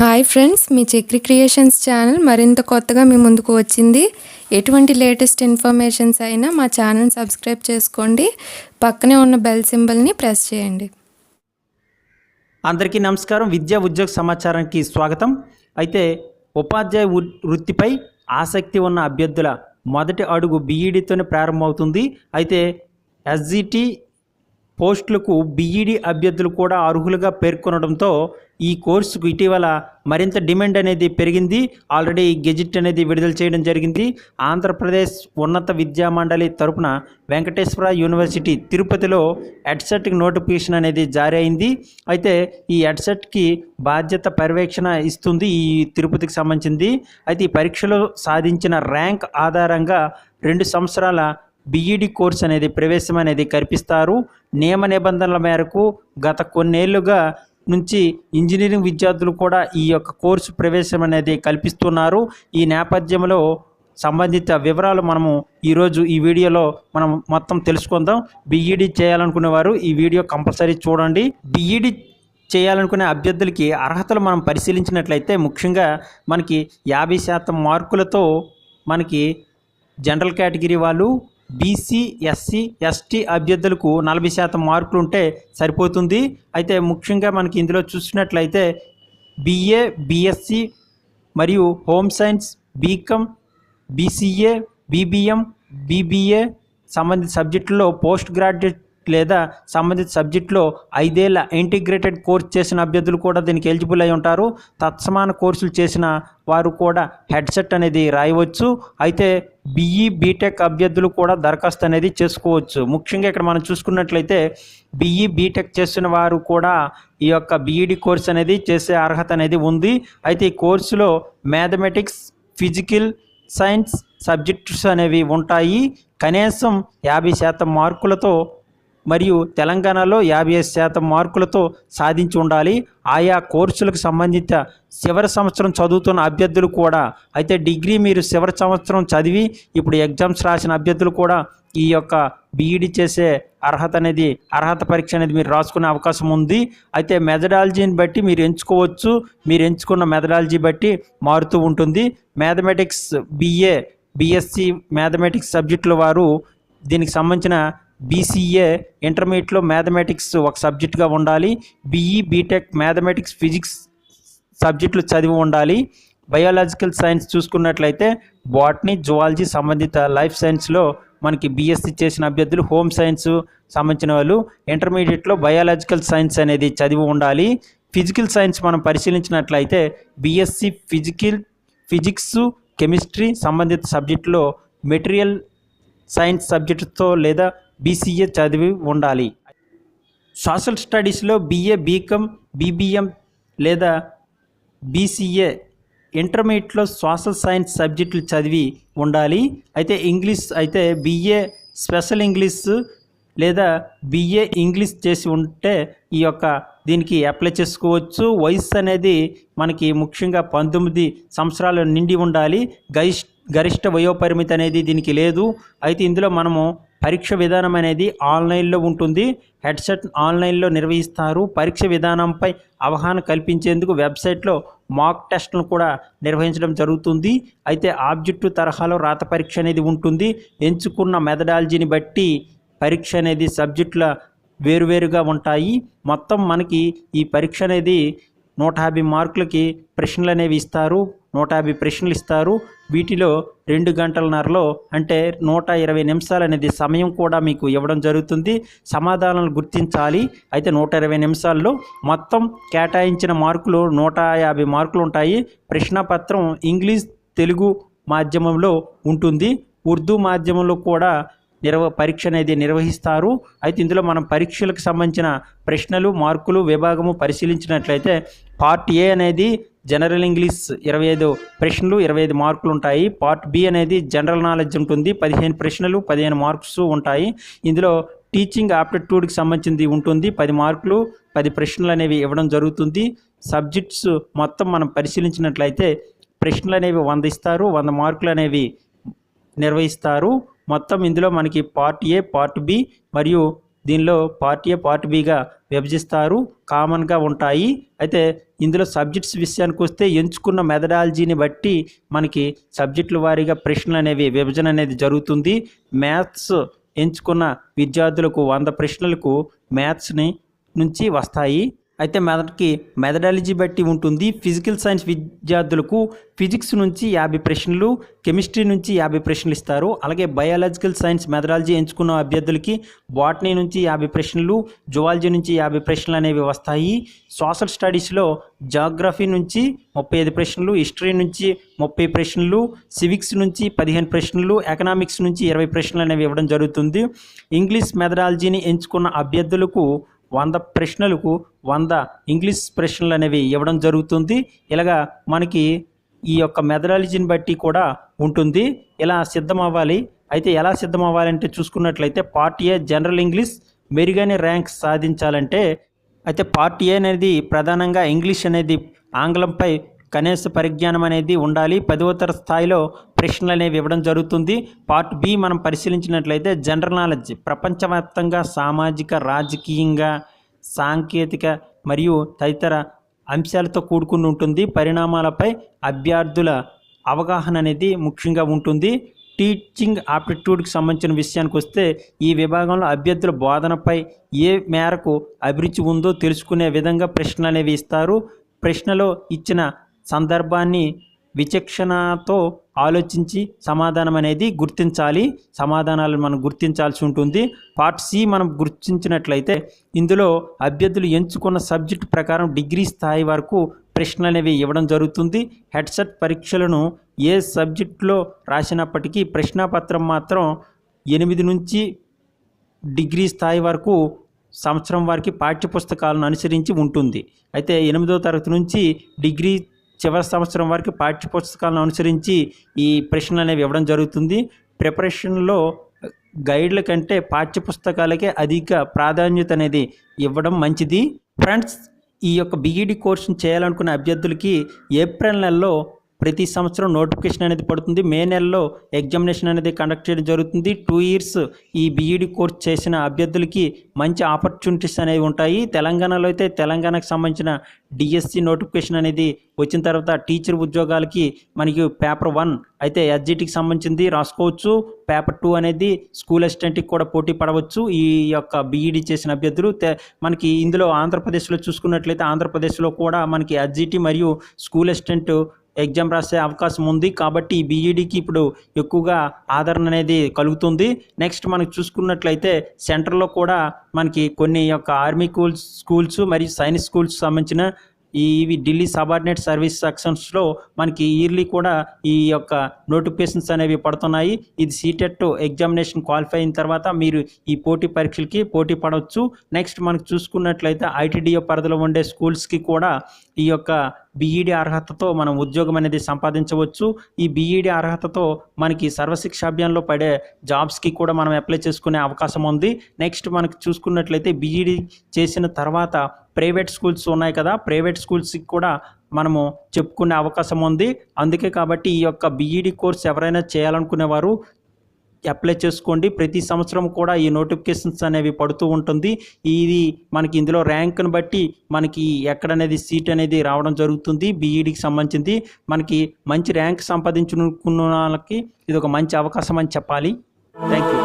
Hi friends మీ Chakri creations channel మరింత కొత్తగా మీ ముందుకు వచ్చింది. ఎటువంటి లేటెస్ట్ ఇన్ఫర్మేషన్స్ అయినా మా ఛానల్ సబ్స్క్రైబ్ చేసుకోండి. పక్కనే ఉన్న బెల్ సింబల్ని ప్రెస్ చేయండి. అందరికీ నమస్కారం. విద్యా ఉద్యోగ సమాచారానికి స్వాగతం. అయితే ఉపాధ్యాయ వృ- వృత్తిపై ఆసక్తి ఉన్న అభ్యర్థుల మొదటి అడుగు బీఈడితోనే ప్రారంభమవుతుంది. అయితే ఎస్జిటి పోస్టులకు బీఈడీ అభ్యర్థులు కూడా అర్హులుగా పేర్కొనడంతో ఈ కోర్సుకు ఇటీవల మరింత డిమాండ్ అనేది పెరిగింది. ఆల్రెడీ గెజిట్ అనేది విడుదల చేయడం జరిగింది. ఆంధ్రప్రదేశ్ ఉన్నత విద్యా మండలి తరపున వెంకటేశ్వర యూనివర్సిటీ తిరుపతిలో ఎడ్సెట్కి నోటిఫికేషన్ అనేది జారీ అయింది. అయితే ఈ ఎడ్సెట్కి బాధ్యత పర్యవేక్షణ ఇస్తుంది ఈ తిరుపతికి సంబంధించింది. అయితే ఈ పరీక్షలో సాధించిన ర్యాంక్ ఆధారంగా రెండు సంవత్సరాల బీఈడి కోర్స్ అనేది ప్రవేశం అనేది కల్పిస్తారు. నియమ నిబంధనల మేరకు గత కొన్నేళ్ళుగా నుంచి ఇంజనీరింగ్ విద్యార్థులు కూడా ఈ యొక్క కోర్సు ప్రవేశం అనేది కల్పిస్తున్నారు. ఈ నేపథ్యంలో సంబంధిత వివరాలు మనము ఈరోజు ఈ వీడియోలో మనం మొత్తం తెలుసుకుందాం. బీఈడి చేయాలనుకునే వారు ఈ వీడియో కంపల్సరీ చూడండి. బీఈడి చేయాలనుకునే అభ్యర్థులకి అర్హతలు మనం పరిశీలించినట్లయితే ముఖ్యంగా మనకి యాభై శాతం మార్కులతో మనకి జనరల్ కేటగిరీ వాళ్ళు బీసీ ఎస్సీ ఎస్టీ అభ్యర్థులకు నలభై శాతం మార్కులు ఉంటే సరిపోతుంది. అయితే ముఖ్యంగా మనకి ఇందులో చూసినట్లయితే బీఏ బిఎస్సి మరియు home science BCom BCA BBM BBA సంబంధిత సబ్జెక్టుల్లో పోస్ట్ గ్రాడ్యుయేట్ లేదా సంబంధిత సబ్జెక్టులో ఐదేళ్ళ ఇంటిగ్రేటెడ్ కోర్స్ చేసిన అభ్యర్థులు కూడా దీనికి ఎలిజిబుల్ అయి ఉంటారు. తత్సమాన కోర్సులు చేసిన వారు కూడా హెడ్సెట్ అనేది రాయవచ్చు. అయితే బీఈ బీటెక్ అభ్యర్థులు కూడా దరఖాస్తు అనేది చేసుకోవచ్చు. ముఖ్యంగా ఇక్కడ మనం చూసుకున్నట్లయితే బీఈ బీటెక్ చేసిన వారు కూడా ఈ యొక్క బీఈడి కోర్స్ అనేది చేసే అర్హత అనేది ఉంది. అయితే ఈ కోర్సులో మ్యాథమెటిక్స్ ఫిజికల్ సైన్స్ సబ్జెక్ట్స్ అనేవి ఉంటాయి. కనీసం యాభై శాతం మార్కులతో మరియు తెలంగాణలో యాభై ఐదు శాతం మార్కులతో సాధించి ఉండాలి. ఆయా కోర్సులకు సంబంధిత చివరి సంవత్సరం చదువుతున్న అభ్యర్థులు కూడా అయితే డిగ్రీ మీరు చివరి సంవత్సరం చదివి ఇప్పుడు ఎగ్జామ్స్ రాసిన అభ్యర్థులు కూడా ఈ యొక్క బీఈడి చేసే అర్హత అనేది అర్హత పరీక్ష అనేది మీరు రాసుకునే అవకాశం ఉంది. అయితే మెథడాలజీని బట్టి మీరు ఎంచుకోవచ్చు. మీరు ఎంచుకున్న మెథడాలజీ బట్టి మారుతూ ఉంటుంది. మ్యాథమెటిక్స్ బిఏ బిఎస్సి మ్యాథమెటిక్స్ సబ్జెక్టుల వారు దీనికి సంబంధించిన బీసీఏ ఇంటర్మీడియట్లో మ్యాథమెటిక్స్ ఒక సబ్జెక్టుగా ఉండాలి. బీఈ బీటెక్ మ్యాథమెటిక్స్ ఫిజిక్స్ సబ్జెక్టులు చదివి ఉండాలి. బయాలజికల్ సైన్స్ చూసుకున్నట్లయితే బాటనీ జువాలజీ సంబంధిత లైఫ్ సైన్స్లో మనకి బీఎస్సీ చేసిన అభ్యర్థులు హోమ్ సైన్స్ సంబంధించిన వాళ్ళు ఇంటర్మీడియట్లో బయాలజికల్ సైన్స్ అనేది చదివి ఉండాలి. ఫిజికల్ సైన్స్ మనం పరిశీలించినట్లయితే బీఎస్సీ ఫిజికల్ ఫిజిక్స్ కెమిస్ట్రీ సంబంధిత సబ్జెక్టులో మెటీరియల్ సైన్స్ సబ్జెక్టుతో లేదా బీసీఏ చదివి ఉండాలి. సోషల్ స్టడీస్లో బీఏ బీకామ్ బీబీఎం లేదా బీసీఏ ఇంటర్మీడియట్లో సోషల్ సైన్స్ సబ్జెక్టులు చదివి ఉండాలి. అయితే ఇంగ్లీష్ అయితే బీఏ స్పెషల్ ఇంగ్లీష్ లేదా బీఏ ఇంగ్లీష్ చేసి ఉంటే ఈ యొక్క దీనికి అప్లై చేసుకోవచ్చు. వయసు అనేది మనకి ముఖ్యంగా పంతొమ్మిది సంవత్సరాలు నిండి ఉండాలి. గరిష్ గరిష్ట వయోపరిమితి అనేది దీనికి లేదు. అయితే ఇందులో మనము పరీక్ష విధానం అనేది ఆన్లైన్లో ఉంటుంది. హెడ్సెట్ ఆన్లైన్లో నిర్వహిస్తారు. పరీక్ష విధానంపై అవగాహన కల్పించేందుకు వెబ్సైట్లో మాక్ టెస్ట్ను కూడా నిర్వహించడం జరుగుతుంది. అయితే ఆబ్జెక్టివ్ తరహాలో రాత పరీక్ష అనేది ఉంటుంది. ఎంచుకున్న మెథడాలజీని బట్టి పరీక్ష అనేది సబ్జెక్టుల వేరువేరుగా ఉంటాయి. మొత్తం మనకి ఈ పరీక్ష అనేది నూట యాభై మార్కులకి ప్రశ్నలు అనేవి ఇస్తారు. నూట యాభై ప్రశ్నలు ఇస్తారు. వీటిలో రెండు గంటలన్నరలో అంటే నూట ఇరవై నిమిషాలు అనేది సమయం కూడా మీకు ఇవ్వడం జరుగుతుంది. సమాధానాలు గుర్తించాలి. అయితే నూట ఇరవై నిమిషాల్లో మొత్తం కేటాయించిన మార్కులు నూట యాభై మార్కులు ఉంటాయి. ప్రశ్నపత్రం ఇంగ్లీష్ తెలుగు మాధ్యమంలో ఉంటుంది. ఉర్దూ మాధ్యమంలో కూడా నిర్వ పరీక్ష అనేది నిర్వహిస్తారు. అయితే ఇందులో మనం పరీక్షలకు సంబంధించిన ప్రశ్నలు మార్కులు విభాగము పరిశీలించినట్లయితే పార్ట్ ఏ అనేది జనరల్ ఇంగ్లీష్ ఇరవై ఐదు ప్రశ్నలు ఇరవై ఐదు మార్కులు ఉంటాయి. పార్ట్ బి అనేది జనరల్ నాలెడ్జ్ ఉంటుంది. పదిహేను ప్రశ్నలు పదిహేను మార్క్స్ ఉంటాయి. ఇందులో టీచింగ్ ఆప్టిట్యూడ్కి సంబంధించింది ఉంటుంది. పది మార్కులు పది ప్రశ్నలు అనేవి ఇవ్వడం జరుగుతుంది. సబ్జెక్ట్స్ మొత్తం మనం పరిశీలించినట్లయితే ప్రశ్నలు అనేవి వంద ఇస్తారు వంద మార్కులు అనేవి నిర్వహిస్తారు. మొత్తం ఇందులో మనకి పార్ట్ ఏ పార్ట్ బి మరియు దీనిలో పార్ట్ ఏ పార్ట్ బిగా విభజిస్తారు కామన్గా ఉంటాయి. అయితే ఇందులో సబ్జెక్ట్స్ విషయానికి వస్తే ఎంచుకున్న మెథడాలజీని బట్టి మనకి సబ్జెక్టుల వారీగా ప్రశ్నలు అనేవి విభజన అనేది జరుగుతుంది. మ్యాథ్స్ ఎంచుకున్న విద్యార్థులకు వంద ప్రశ్నలకు మ్యాథ్స్ని నుంచి వస్తాయి. అయితే మనకి మెథడాలజీ బట్టి ఉంటుంది. ఫిజికల్ సైన్స్ విద్యార్థులకు ఫిజిక్స్ నుంచి యాభై ప్రశ్నలు కెమిస్ట్రీ నుంచి యాభై ప్రశ్నలు ఇస్తారు. అలాగే బయాలజికల్ సైన్స్ మెథడాలజీ ఎంచుకున్న అభ్యర్థులకి బాటనీ నుంచి యాభై ప్రశ్నలు జువాలజీ నుంచి యాభై ప్రశ్నలు అనేవి వస్తాయి. సోషల్ స్టడీస్లో జాగ్రఫీ నుంచి ముప్పై ఐదు ప్రశ్నలు హిస్టరీ నుంచి ముప్పై ప్రశ్నలు సివిక్స్ నుంచి పదిహేను ప్రశ్నలు ఎకనామిక్స్ నుంచి ఇరవై ప్రశ్నలు అనేవి ఇవ్వడం జరుగుతుంది. ఇంగ్లీష్ మెథడాలజీని ఎంచుకున్న అభ్యర్థులకు వంద ప్రశ్నలకు వంద ఇంగ్లీష్ ప్రశ్నలు అనేవి ఇవ్వడం జరుగుతుంది. ఇలాగా మనకి ఈ యొక్క మెథడాలజీని బట్టి కూడా ఉంటుంది. ఇలా సిద్ధం అవ్వాలి అయితే ఎలా సిద్ధం అవ్వాలంటే చూసుకున్నట్లయితే పార్ట్ ఏ జనరల్ ఇంగ్లీష్ మెరుగైన ర్యాంక్ సాధించాలంటే అయితే పార్ట్ ఏ అనేది ప్రధానంగా ఇంగ్లీష్ అనేది ఆంగ్లంపై కనీస పరిజ్ఞానం అనేది ఉండాలి. పదవతర స్థాయిలో ప్రశ్నలు అనేవి ఇవ్వడం జరుగుతుంది. పార్ట్ బి మనం పరిశీలించినట్లయితే జనరల్ నాలెడ్జ్ ప్రపంచవ్యాప్తంగా సామాజిక రాజకీయంగా సాంకేతిక మరియు తదితర అంశాలతో కూడుకుని ఉంటుంది. పరిణామాలపై అభ్యర్థుల అవగాహన అనేది ముఖ్యంగా ఉంటుంది. టీచింగ్ ఆప్టిట్యూడ్కి సంబంధించిన విషయానికి వస్తే ఈ విభాగంలో అభ్యర్థుల బోధనపై ఏ మేరకు అభిరుచి ఉందో తెలుసుకునే విధంగా ప్రశ్నలు అనేవి ఇస్తారు. ప్రశ్నలో ఇచ్చిన సందర్భాన్ని విచక్షణతో ఆలోచించి సమాధానం అనేది గుర్తించాలి. సమాధానాలను మనం గుర్తించాల్సి ఉంటుంది. పార్ట్ సి మనం గుర్తించినట్లయితే ఇందులో అభ్యర్థులు ఎంచుకున్న సబ్జెక్ట్ ప్రకారం డిగ్రీ స్థాయి వరకు ప్రశ్నలు అనేవి ఇవ్వడం జరుగుతుంది. హెడ్సెట్ పరీక్షలను ఏ సబ్జెక్టులో రాసినప్పటికీ ప్రశ్నాపత్రం మాత్రం ఎనిమిది నుంచి డిగ్రీ స్థాయి వరకు సంవత్సరం వారికి పాఠ్యపుస్తకాలను అనుసరించి ఉంటుంది. అయితే ఎనిమిదో తరగతి నుంచి డిగ్రీ చివరి సంవత్సరం వరకు పాఠ్యపుస్తకాలను అనుసరించి ఈ ప్రశ్నలు అనేవి ఇవ్వడం జరుగుతుంది. ప్రిపరేషన్లో గైడ్ల కంటే పాఠ్యపుస్తకాలకే అధిక ప్రాధాన్యత అనేది ఇవ్వడం మంచిది. ఫ్రెండ్స్ ఈ యొక్క బీఈడి కోర్సును చేయాలనుకునే అభ్యర్థులకి ఏప్రిల్ నెలలో ప్రతి సంవత్సరం నోటిఫికేషన్ అనేది పడుతుంది. మే నెలలో ఎగ్జామినేషన్ అనేది కండక్ట్ చేయడం జరుగుతుంది. టూ ఇయర్స్ ఈ బీఈడి కోర్స్ చేసిన అభ్యర్థులకి మంచి ఆపర్చునిటీస్ అనేవి ఉంటాయి. తెలంగాణలో అయితే తెలంగాణకు సంబంధించిన డిఎస్సి నోటిఫికేషన్ అనేది వచ్చిన తర్వాత టీచర్ ఉద్యోగాలకి మనకి పేపర్ వన్ అయితే ఎస్జిటికి సంబంధించింది రాసుకోవచ్చు. పేపర్ టూ అనేది స్కూల్ అసిస్టెంట్కి కూడా పోటీ పడవచ్చు. ఈ యొక్క బీఈడి చేసిన అభ్యర్థులు మనకి ఇందులో ఆంధ్రప్రదేశ్లో చూసుకున్నట్లయితే ఆంధ్రప్రదేశ్లో కూడా మనకి ఎస్జిటి మరియు స్కూల్ అసిస్టెంట్ ఎగ్జామ్ రాసే అవకాశం ఉంది కాబట్టి ఈ బీఈడికి ఇప్పుడు ఎక్కువగా ఆదరణ అనేది కలుగుతుంది. నెక్స్ట్ మనకు చూసుకున్నట్లయితే సెంటర్లో కూడా మనకి కొన్ని యొక్క ఆర్మీ స్కూల్స్ స్కూల్స్ మరియు సైన్స్ స్కూల్స్ సంబంధించిన ఈ ఇవి ఢిల్లీ సబార్డినేట్ సర్వీస్ సెక్షన్స్లో మనకి ఇయర్లీ కూడా ఈ యొక్క నోటిఫికేషన్స్ అనేవి పడుతున్నాయి. ఇది సీటెట్ ఎగ్జామినేషన్ క్వాలిఫై అయిన తర్వాత మీరు ఈ పోటీ పరీక్షలకి పోటీ పడవచ్చు. నెక్స్ట్ మనకు చూసుకున్నట్లయితే ఐటీడీఓ పరిధిలో ఉండే స్కూల్స్కి కూడా ఈ యొక్క బీఈడి అర్హతతో మనం ఉద్యోగం అనేది సంపాదించవచ్చు. ఈ బీఈడి అర్హతతో మనకి సర్వశిక్ష అభియాన్లో పడే జాబ్స్కి కూడా మనం అప్లై చేసుకునే అవకాశం ఉంది. నెక్స్ట్ మనకు చూసుకున్నట్లయితే బీఈడి చేసిన తర్వాత ప్రైవేట్ స్కూల్స్ ఉన్నాయి కదా ప్రైవేట్ స్కూల్స్కి కూడా మనము చెప్పుకునే అవకాశం ఉంది. అందుకే కాబట్టి ఈ యొక్క బీఈడి కోర్స్ ఎవరైనా చేయాలనుకునేవారు అప్లై చేసుకోండి. ప్రతి సంవత్సరం కూడా ఈ నోటిఫికేషన్స్ అనేవి పడుతూ ఉంటుంది. ఇది మనకి ఇందులో ర్యాంక్ను బట్టి మనకి ఎక్కడనేది సీట్ అనేది రావడం జరుగుతుంది బీఈడికి సంబంధించింది. మనకి మంచి ర్యాంక్ సంపాదించుకున్న వాళ్ళకి ఇది ఒక మంచి అవకాశం అని చెప్పాలి. Thank you